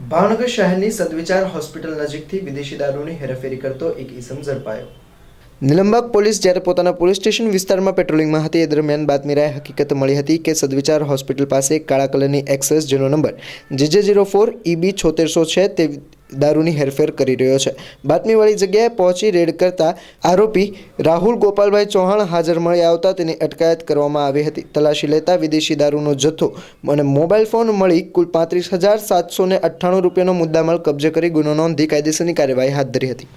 ભાવનગર શહેરની સદવિચાર હોસ્પિટલ નજીકથી વિદેશી દારૂની હેરાફેરી કરતો એક ઈસમ ઝડપાયો. નિલંબક પોલીસ જ્યારે પોતાના પોલીસ સ્ટેશન વિસ્તારમાં પેટ્રોલિંગમાં હતી, એ દરમિયાન બાતમીરાએ હકીકત મળી હતી કે સદવિચાર હોસ્પિટલ પાસે કાળા કલરની એક્સેસ જેનો નંબર જીજે જીરો ફોર ઈબી છોતેરસો છે તે દારૂની હેરફેર કરી રહ્યો છે. બાતમીવાળી જગ્યાએ પહોંચી રેડ કરતા આરોપી રાહુલ ગોપાલભાઈ ચૌહાણ હાજર મળી આવતા તેની અટકાયત કરવામાં આવી હતી. તલાશી લેતા વિદેશી દારૂનો જથ્થો અને મોબાઈલ ફોન મળી કુલ પાંત્રીસ હજાર સાતસો અઠ્ઠાણું રૂપિયાનો મુદ્દામાલ કબજે કરી ગુનો નોંધી કાયદેસરની કાર્યવાહી હાથ ધરી હતી.